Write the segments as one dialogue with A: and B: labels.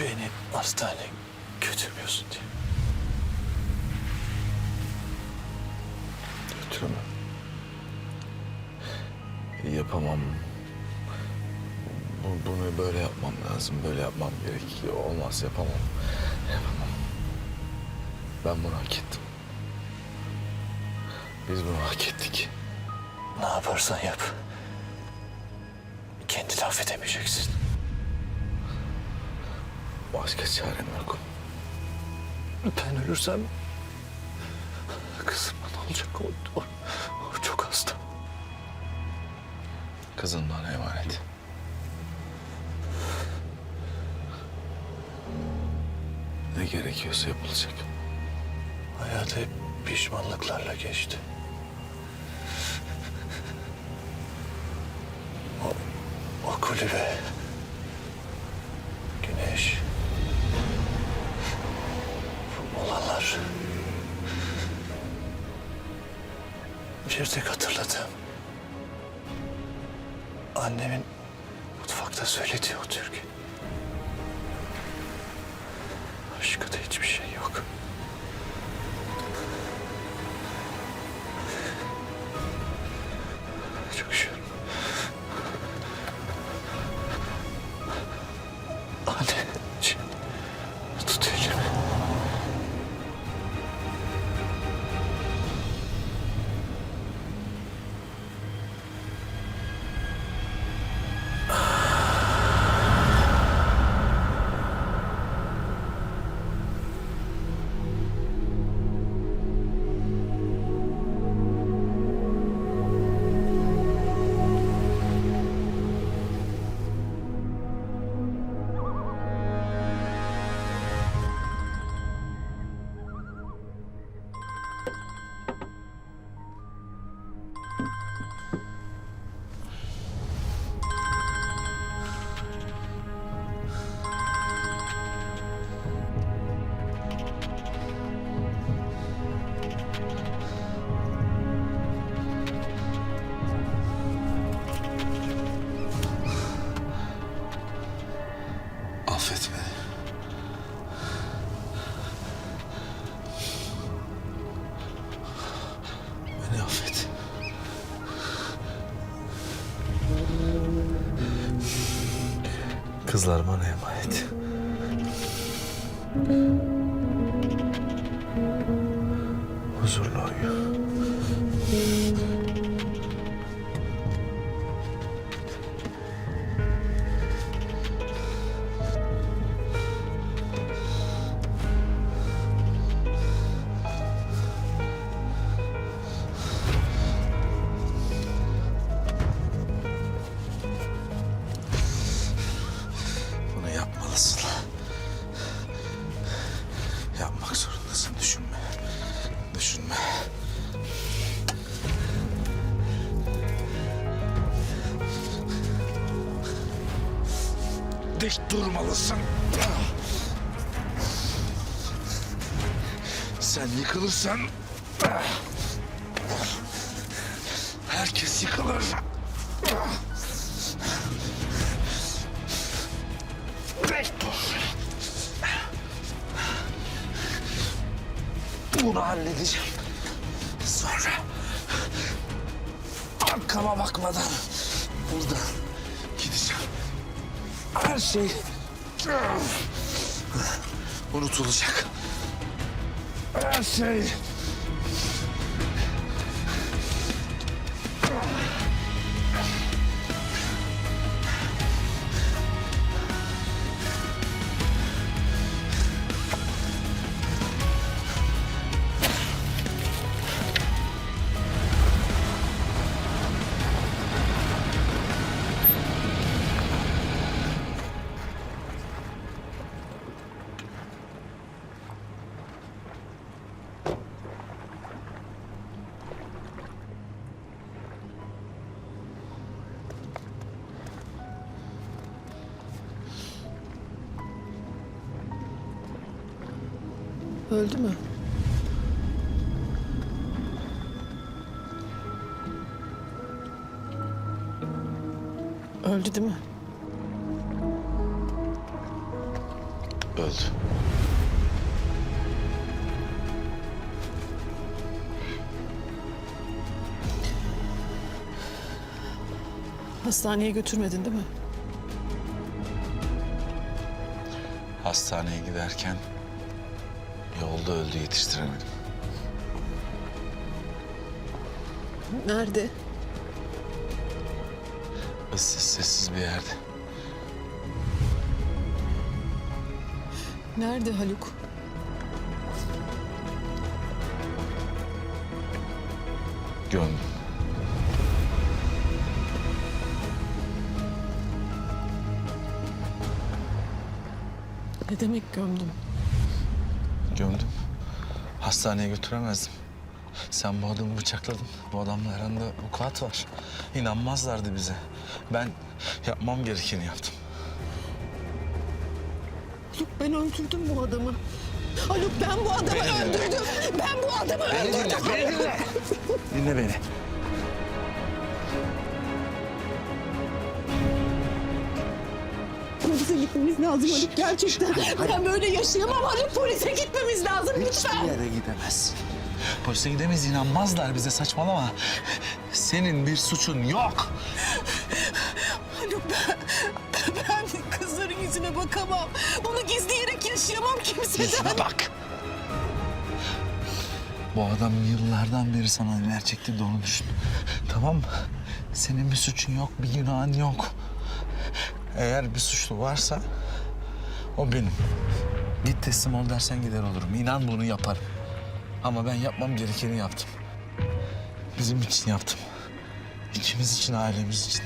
A: Beni hastaneye götürmüyorsun diye.
B: Götürme. Yapamam. Bu- Bunu böyle yapmam lazım. Böyle yapmam gerekiyor. Olmaz yapamam. Yapamam. Ben bunu hak ettim. Biz bunu hak ettik.
A: Ne yaparsan yap. Kendini affedemeyeceksin.
B: Başka çarem yok.
A: Ben ölürsem kızıma ne olacak? O, o, o çok hasta.
B: Kızın bana emanet. Ne gerekiyorsa yapılacak.
A: Hayatı hep pişmanlıklarla geçti. O, o kulübe. Güneş. Olanlar. Bir tek hatırladım. Annemin mutfakta söylediği o türkü. Başka da hiçbir şey yok. Çok şükür.
B: Kızlar bana emanet. Huzurlu uyu. Dik durmalısın. Sen yıkılırsan herkes yıkılır. Dik dur. Bunu halledeceğim. Arkama bakmadan buradan gideceğim. Her şey unutulacak. Her şey
C: Öldü mü? Öldü değil mi?
B: Öldü.
C: Hastaneye götürmedin değil mi?
B: Hastaneye giderken yolda öldü yetiştiremedim.
C: Nerede?
B: Issız sessiz bir yerde.
C: Nerede Haluk?
B: Gömdüm.
C: Ne demek gömdüm?
B: Gömdüm. Hastaneye götüremezdim. Sen bu adamı bıçakladın. Bu adamla aranda vukuat var. İnanmazlardı bize. Ben yapmam gerekeni yaptım.
C: Haluk ben öldürdüm bu adamı. Haluk ben bu adamı öldürdüm. Ben bu adamı öldürdüm.
B: beni dinle. Dinle beni.
C: Polise gitmemiz lazım Haluk gerçekten. Ben böyle yaşayamam Haluk. Polise gitmemiz lazım lütfen.
B: yere gidemez. Polise gidemeyiz inanmazlar bize saçmalama. Senin bir suçun yok.
C: Haluk ben, ben kızların yüzüne bakamam. Onu gizleyerek yaşayamam kimseden.
B: Yüzüne bak. Bu adam yıllardan beri sana neler çektirdi onu düşün. Tamam mı? Senin bir suçun yok, bir günahın yok. Eğer bir suçlu varsa o benim. Git teslim ol dersen gider olurum. İnan bunu yaparım. Ama ben yapmam gerekeni yaptım. Bizim için yaptım. İkimiz için, ailemiz için.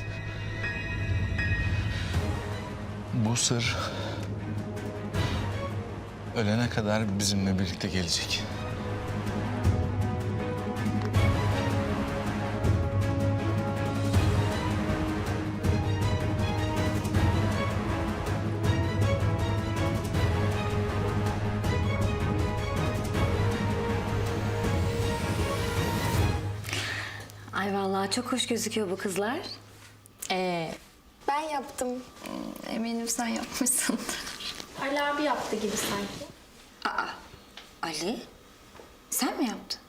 B: Bu sır ölene kadar bizimle birlikte gelecek.
D: Çok hoş gözüküyor bu kızlar.
E: Ee, ben yaptım.
D: Eminim sen yapmışsındır.
E: Ali abi yaptı gibi sanki.
D: Aa, Ali? Sen mi yaptın?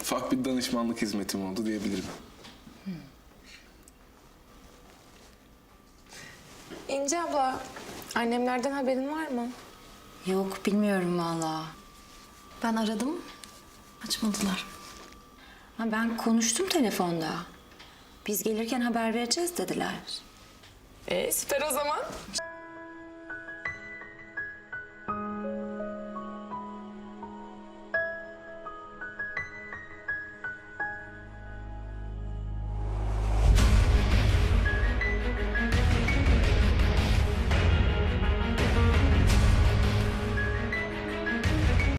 F: Ufak bir danışmanlık hizmetim oldu diyebilirim.
E: İnce abla, annemlerden haberin var mı?
D: Yok bilmiyorum vallahi.
E: Ben aradım. Açmadılar.
D: Ha, ben konuştum telefonda. Biz gelirken haber vereceğiz dediler.
E: Ee, süper o zaman.